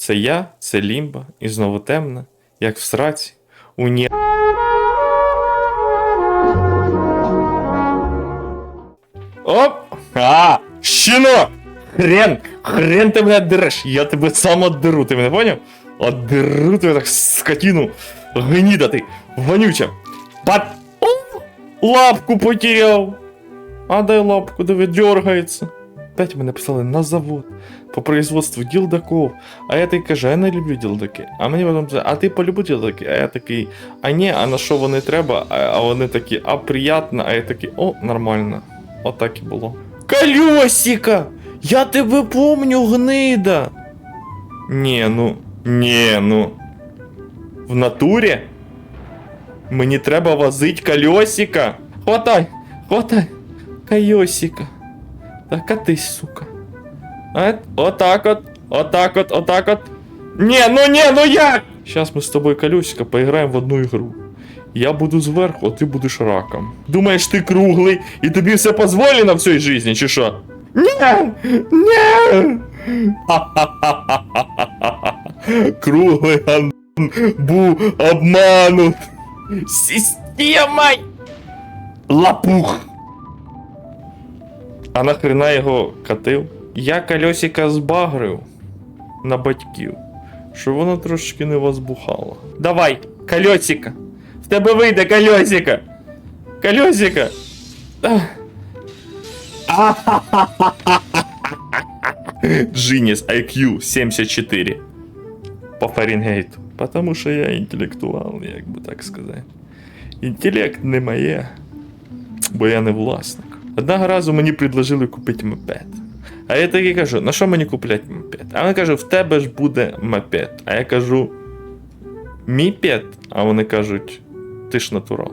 Це я, це лімба, і знову темна, як в сраці, у ні. Оп! А! Щіно! Хрен! Хрен ти мене дереш! Я тебе сам отдеру, ти мене поняв? Отдеру тебе так скотину! Гніда ти! Вонюча! Пат... Лапку потеряв! А дай лапку, диви, дергається. Опять мене писали на завод по производству ділдаков. А я такий кажу, я не люблю ділдаки. А мені потім писали, а ти полюбив ділдаки? А я такий, а ні, а на що вони треба? А, а вони такі, а приятно, а я такий, о, нормально. Отак і було. Колесіка! Я тебе помню, гнида! Ні, ну, ні, ну. В натурі? Мені треба возить колесіка. Хватай, хватай. Колесіка. Так катись, сука. А, отак от, отак от, отак от. Не, ну не, ну як? Сейчас ми з тобою, колесико, поіграємо в одну ігру. Я буду зверху, а ти будеш раком. Думаєш, ти круглий і тобі все позволено в цій житті, чи що? Ні! Ні! Круглий гандон був обманут. Системой! Лапух! А нахрена його катив? Я колесика збагрив на батьків, щоб воно трошки не возбухало. Давай, колесика! В тебе вийде колесика! Колесика! Ах. Genius IQ 74 по Фаренгейту. Потому що я інтелектуал, як би так сказати. Інтелект не моє, бо я не власник. Одного разу мені предложили купити мопед. А я таки кажу, на що мені купляти мопед? А вони кажуть, в тебе ж буде мопед. А я кажу, міпед? А вони кажуть, ти ж натурал.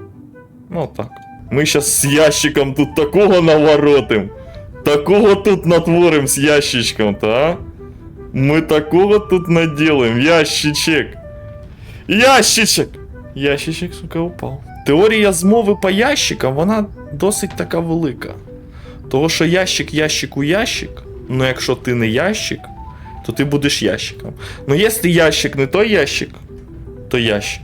Ну так. Ми щас з ящиком тут такого наворотим. Такого тут натворим з ящичком, та? Ми такого тут наделаем. Ящичек. Ящичек! Ящичек, сука, упав. Теорія змови по ящикам, вона досить така велика. Того, що ящик ящику ящик, ну якщо ти не ящик, то ти будеш ящиком. Ну якщо ящик не той ящик, то ящик.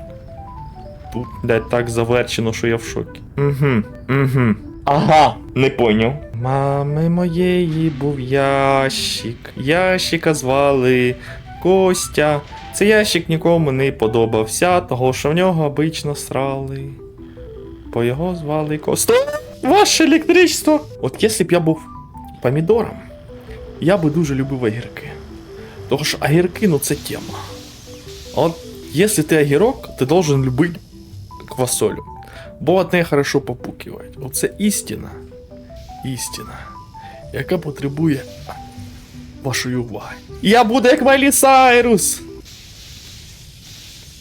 Тут, блядь, так заверчено, що я в шокі. Угу, угу. Ага, не поняв. Мами моєї був ящик. Ящика звали Костя. Цей ящик нікому не подобався, того що в нього обично срали. По його звали Костя. Ваше електричество! От якщо б я був помідором, я би дуже любив огірки. Того що огірки, ну це тема. От якщо ти огірок, ти должен любити квасолю. Бо от неї хорошо попукивають. Оце істина. Істина, яка потребує вашої уваги. Я буду як Майлі Сайрус!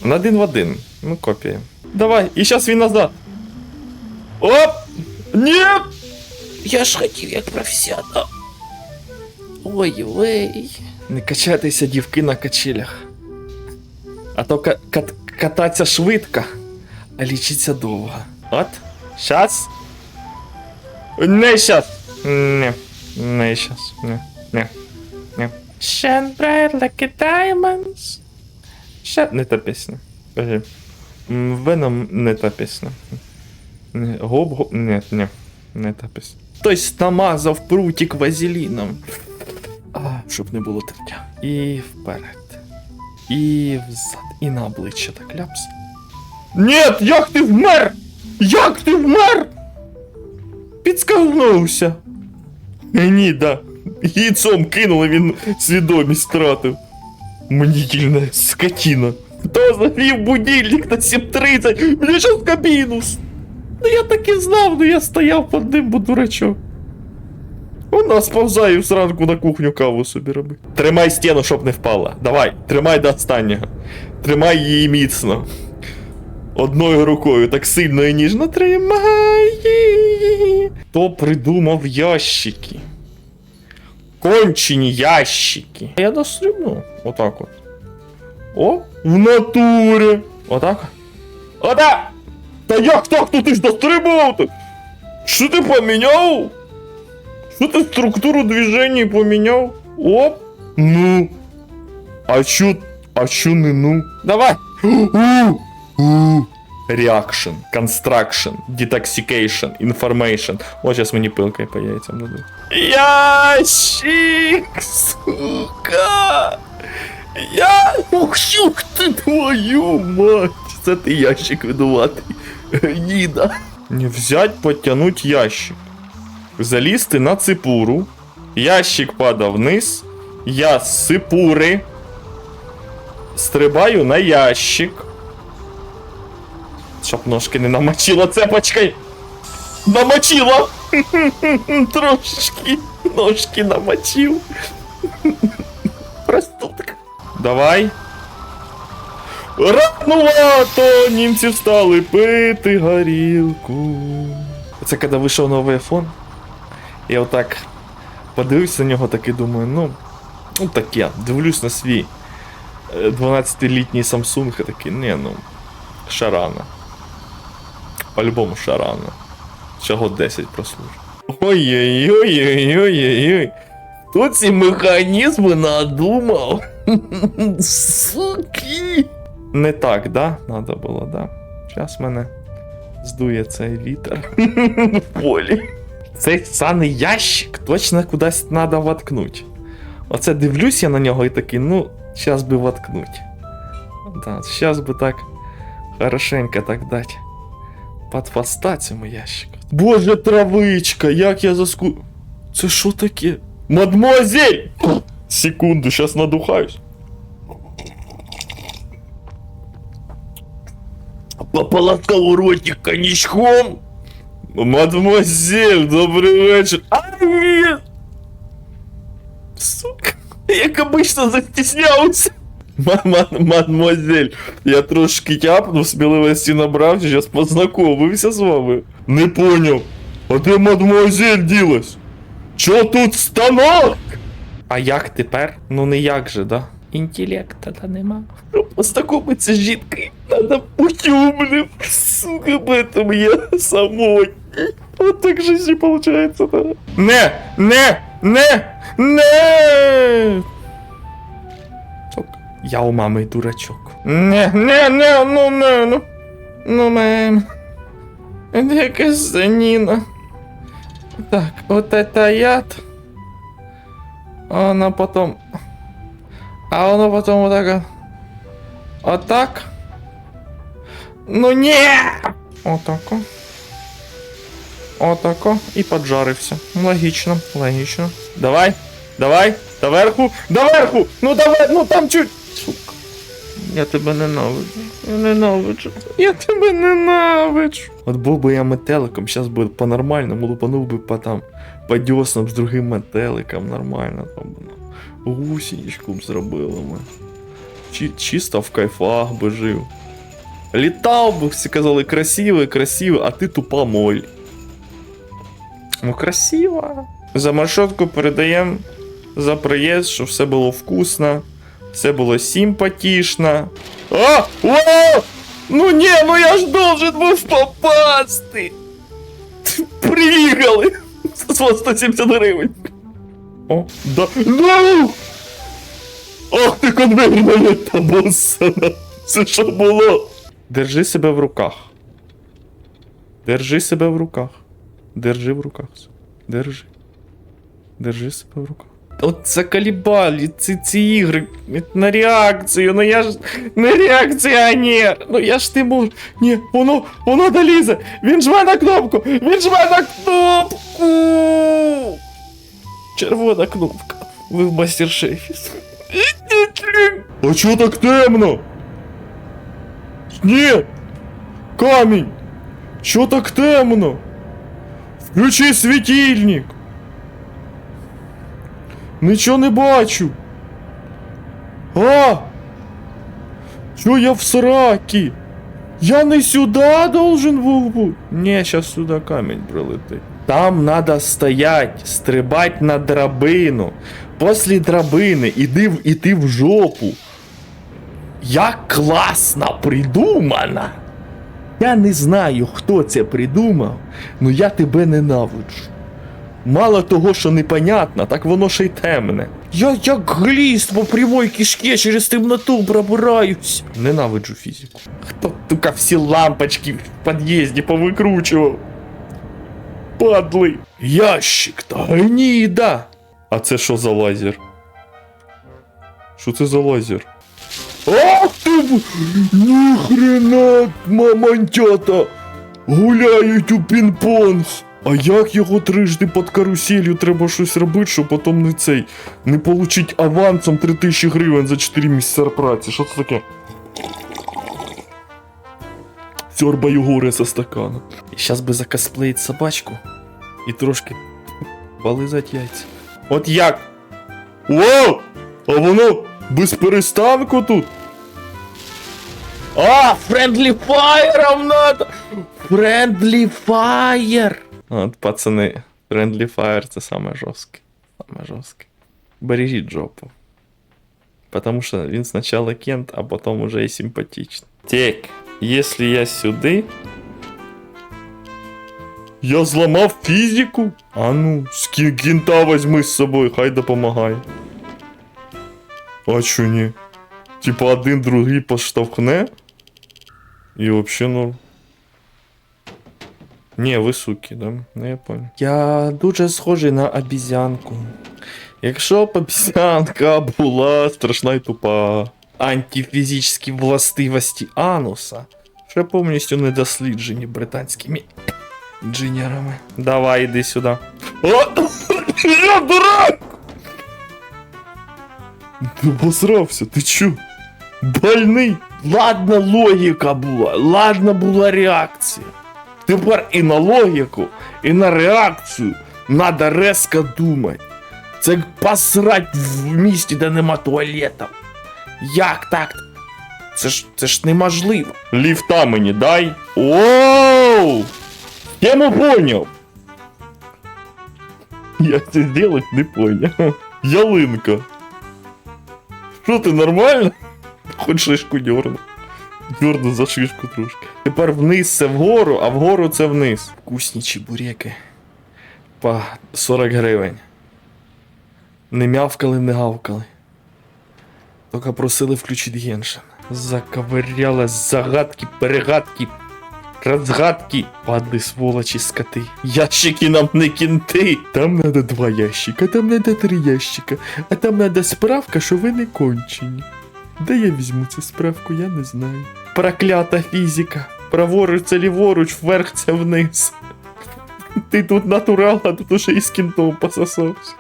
На один в один. Ну, копія. Давай, і зараз він назад. Оп! Нет! Я ж хотів як професіонал. Ой, вей. Не качайтеся, дівки, на качелях. А то ка- кат- кататься швидко, а лічиться довго. От, щас. Не щас. Не, не щас. Не, не, не. Shine bright like a diamonds. Ща... Не та пісня. Веном не та пісня. Не, Гоп, гоп, не, не, не та пісня. Хтось намазав прутик вазеліном. А, щоб не було тертя. І вперед. І взад. І на обличчя так ляпс. Нет, як ти вмер? Як ти вмер? Підскагнувся. Ні, да. Яйцом кинули, він свідомість втратив. Мнітільна скотина. Хто завів будильник на 7.30? Мені щас в кабіну. с- Ну я так і знав, ну я стояв під ним, бо дурачок. Вона сповзає зранку на кухню каву собі робить. Тримай стіну, щоб не впала. Давай, тримай до останнього. Тримай її міцно. Одною рукою так сильно і ніжно тримай її. Хто придумав ящики? Кончені ящики. Я дострібну. Отак от. О, в натурі. Отак. Отак! Та як так? Ну ти ж дострибував? ти? Що ти поміняв? Що ти структуру движения поменял? Оп! Ну. А чо, а чо не ну? Давай! Reaction, Construction, Detoxication, Information. О, зараз мені пилкою по яйцям дадуть. Ящик, сука! Я... Ух, щук ти твою мать! Це ти ящик видуватий. Ніда. Взять, потянуть ящик. Залізти на ципуру. Ящик падав вниз. Я з ципури. Стрибаю на ящик. Щоб ножки не намочила цепочкой. Намочила! Трошечки ножки намочив. Простудка. Давай. Ранувато! Німці встали пити горілку. Це коли вийшов новий iPhone. Я отак подивився на нього так і думаю, ну, ну таке, дивлюсь на свій е, 12-літній Samsung і такий, не, ну, шарана. По-любому шарана. Чого 10 прослужив. Ой-ой-ой-ой-ой-ой. Хто ці механізми надумав? Суки. Не так, да? Надо було, да. Зараз мене здує цей вітер в полі. Цей саний ящик точно кудись треба воткнуть. Оце дивлюсь я на нього і такий, ну, зараз би воткнуть. Да, зараз би так хорошенько так дать. Под хвоста цьому ящику. Боже, травичка, як я заску. Це що таке? Мадмуазель! Секунду, сейчас надухаюсь. Пополоскал ротик коньячком. Мадмуазель, добрий вечір. А, ні! Сука, як обично застіснявся. Мадмуазель, я трошки тяпнув, сміливості набрав, зараз познайомився з вами. Не поняв. А де мадмуазель ділась? Чо тут станок? А як тепер? Ну не як же, да? Інтелекта та нема. Познакомиться з жінкою, надо бути умним. Сука, поэтому я самотній. Вот так же все получается, да? Не, не, не, не! Сука, я у мами дурачок. Не, не, не, ну не, ну. Ну, мем. Это казанина. Так, вот это яд. А Она потом... А воно потом вот так... Вот так? Ну не! Отако. Отако. І поджарився. Логічно, логічно. Давай, давай, доверху, доверху! Ну давай, ну там чуть. Сука. Я тебе ненавиджу. Я ненавиджу. Я тебе ненавиджу. От був би я метеликом, зараз би по-нормальному лупанув би по там по дьоснам з другим метеликом, нормально там ну, Гусінічку б зробили ми. Чи, чисто в кайфах би жив. Літав би, всі казали, красивий, красивий, а ти тупа моль. Ну, красиво. За маршрутку передаємо за проїзд, щоб все було вкусно, все було симпатично. А! О! Ну ні, ну я ж должен був попасти. Приїхали! За 170 гривень. О, да. Ну! Ох ти конвейерна та боссана! Це що було? Держи себе в руках. Держи себе в руках. Держи в руках. Держи. Держи себе в руках. От заколебали ці, ці ігри на реакцію, ну я ж не реакціонер. Ну я ж не можу. Ні, воно, воно долізе. Він жме на кнопку. Він жме на кнопку. Червона кнопка. Ви в мастер-шефі. А чого так темно? Ні! Камінь! Що так темно? Включи світильник! Нічого не бачу. А! Що я в сракі? Я не сюди должен був бути. Ні, зараз сюди камінь прилетить. Там надо стоять, стрибать на драбину. После драбини іди в, іти в жопу. Як класно придумано! Я не знаю, хто це придумав, но я тебе ненавиджу. Мало того, що непонятно, так воно ще й темне. Я як гліст по прямой кишке через темноту пробираюсь. Ненавиджу фізику. Хто тука всі лампочки в під'їзді повикручував? Падли. Ящик та гніда. А це що за лазер? Що це за лазер? Ах ти! Ніхрена, мамонтята! Гуляють у пінг-понг! А як його трижди під каруселью треба щось робити, щоб потім не цей не получить авансом 3000 гривень за 4 місяці праці? Що це таке? Сьорбаю горе со стакана. Щас би закосплеїть собачку і трошки полизать яйця. От як? О! А воно без перестанку тут. А, френдлі фаєром надо! Френдлі фаєр! От, пацани, френдлі фаєр це саме жорстке. Саме жорстке. Бережіть жопу. Потому що він спочатку кент, а потім уже і симпатичний. Так, якщо я сюди. Я зламав фізику? А ну, кінта возьми з собою, хай допомагає. А чо ні? Типа один другий поштовхне? І вообще норм. Не, ви суки, да? Ну я понял. Я дуже схожий на обізянку. Якщо б обізянка була страшна і тупа. Антифізичні властивості ануса ще повністю не досліджені британськими інженерами. Давай, іди сюди. О! Дурак! Ти посрався, ти чо? Больний? Ладно, логіка була, ладно була реакція. Тепер і на логіку, і на реакцію надо резко думати. Це як посрать в місті, де нема туалетів. Як так? Це ж це ж неможливо. Ліфта мені дай. Оу! Тему поняв. Як це зробити, не поняв. Ялинка. Що ти нормально? Хоч шишку дьорну. Дьорну за шишку трошки. Тепер вниз це вгору, а вгору це вниз. Вкусні чебуреки. По 40 гривень. Не мявкали, не гавкали. Тільки просили включити геншин. Заковиряли загадки, перегадки, розгадки. Падли сволочі скоти. Ящики нам не кінти. Там надо два ящика, там надо три ящика, а там надо справка, що ви не кончені. Де я візьму цю справку, я не знаю. Проклята фізика. Праворуч це ліворуч, вверх це вниз. Ти тут натурал, а тут уже із кінтом пососався.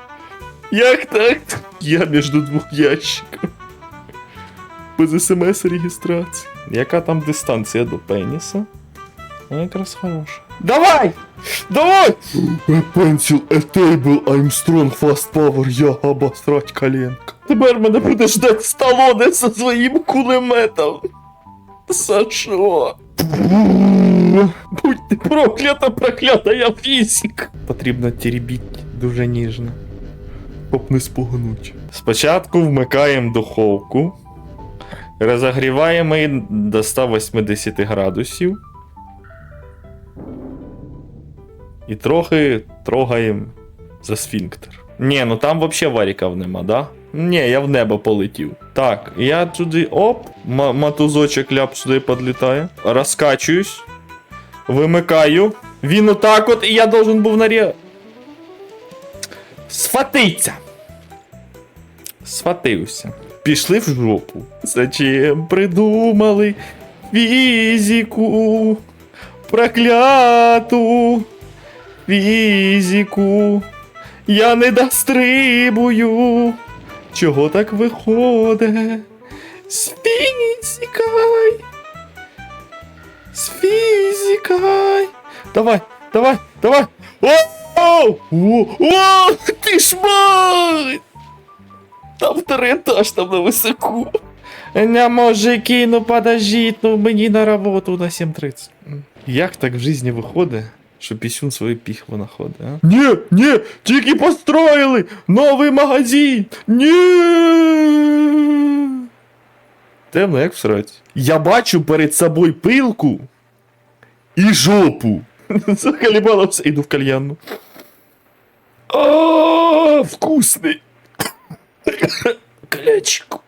Як так? Я між двох ящиків. Без смс реєстрації. Яка там дистанція до пеніса? Ну, якраз хороша. Давай! Давай! A pencil, a table, I'm strong, fast power, я обосрать коленка. Тепер мене буде ждать сталоне зі своїм кулеметом. За що? Будь ти проклята, проклята, я фізик. Потрібно теребіть дуже ніжно. Щоб не спугнуть. Спочатку вмикаємо духовку. Розогріваємо її до 180 градусів. І трохи трогаємо за сфінктер. Ні, ну там взагалі варіків нема, да? Ні, я в небо полетів. Так, я туди оп, ма- матузочок ляп сюди підлітає. Розкачуюсь. Вимикаю. Він отак от, і я должен був нарі... Сфатиться. Сфатився. Пішли в жопу. Зачем придумали фізику? Прокляту фізику. Я не дострибую. Чого так виходить? З фізикой. Давай, давай, давай. О! О! О! Ти ж мать! Там второй этаж, там на високу. Не, мужики, ну подождіть, ну мені на роботу на 7.30. Як так в житті виходить, що пісюн свою піхву знаходить, а? Ні, ні, тільки построїли новий магазин. Ні. Темно, як всрать. Я бачу перед собою пилку і жопу. Заколебалося, іду в кальянну. А, вкусний. Колечко.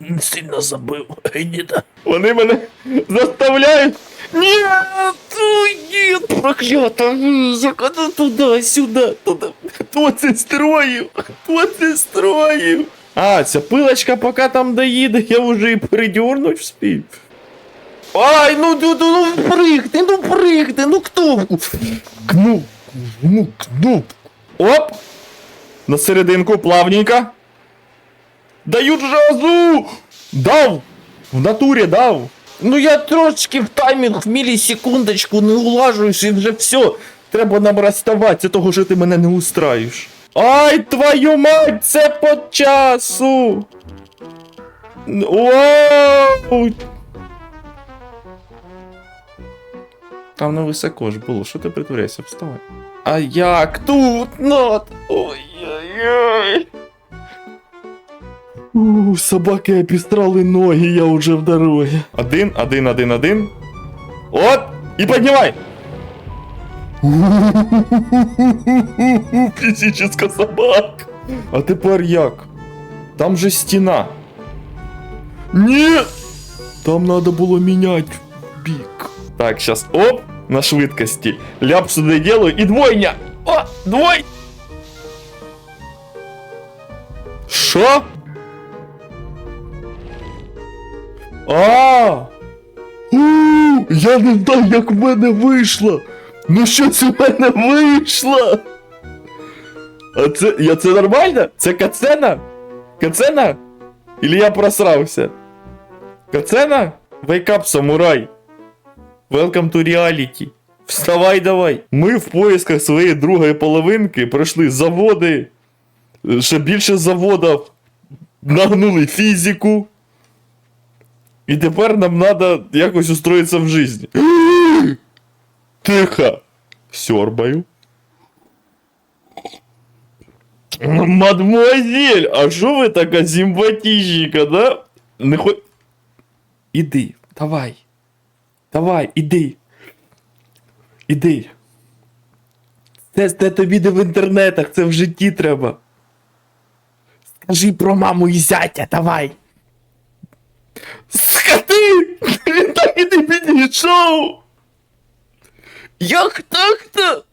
Не сильно забив. Гніда. Вони мене заставляють. Ні, ні, проклята мізяка, ну туди, сюди, туди. Хто це строїв? Хто це строїв? А, ця пилочка поки там доїде, я вже і передернуть вспів. Ай, ну, ну, ну, ну пригни, ну пригни, ну кнопку. Кнопку, ну кнопку. Оп! На серединку плавненько. Даю жазу! Дав! В натурі дав! Ну я трошечки в таймінг в мілісекундочку не улажуюсь і вже все. Треба нам розставатися, того що ти мене не устраєш. Ай, твою мать, це по часу! Вау! Там на високо ж було, що ти притворяйся, вставай. А як тут? Нот? Ой-ой-ой. У, собаки опістрали ноги, я вже в дорогі. Один, один, один, один. От! І піднімай! Фізична собака. А тепер як? Там же стіна. Ні! Там надо було міняти бік. Так, сейчас оп, на швидкості. Ляп сюди делаю і двойня! О, двой! Що? А! У, я не знаю, як в мене вийшло. Ну що це в мене вийшло? А це, я, це нормально? Це кацена? Кацена? Или я просрався? Кацена? Wake up, самурай. Welcome to reality. Вставай давай. Ми в поисках своєї другої половинки пройшли заводи. Ще більше заводів. Нагнули фізику. І тепер нам треба якось устроїтися в житті. Тихо. Сьорбаю. Мадмуазель, а що ви така симпатичненька, да? Не хо... Іди, давай. Давай, іди. Іди. Це, це тобі не в інтернетах, це в житті треба. Скажи про маму і зятя, давай. Скоти! Він так і не підійшов! Як так-то?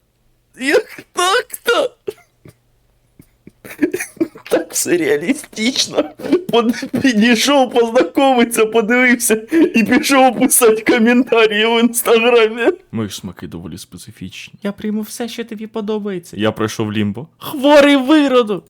Як так-то? Так все реалістично. Под- Підійшов, познайомиться, подивився і пішов писати коментарі в інстаграмі. Мої смаки доволі специфічні. Я прийму все, що тобі подобається. Я пройшов лімбо. Хворий вироду.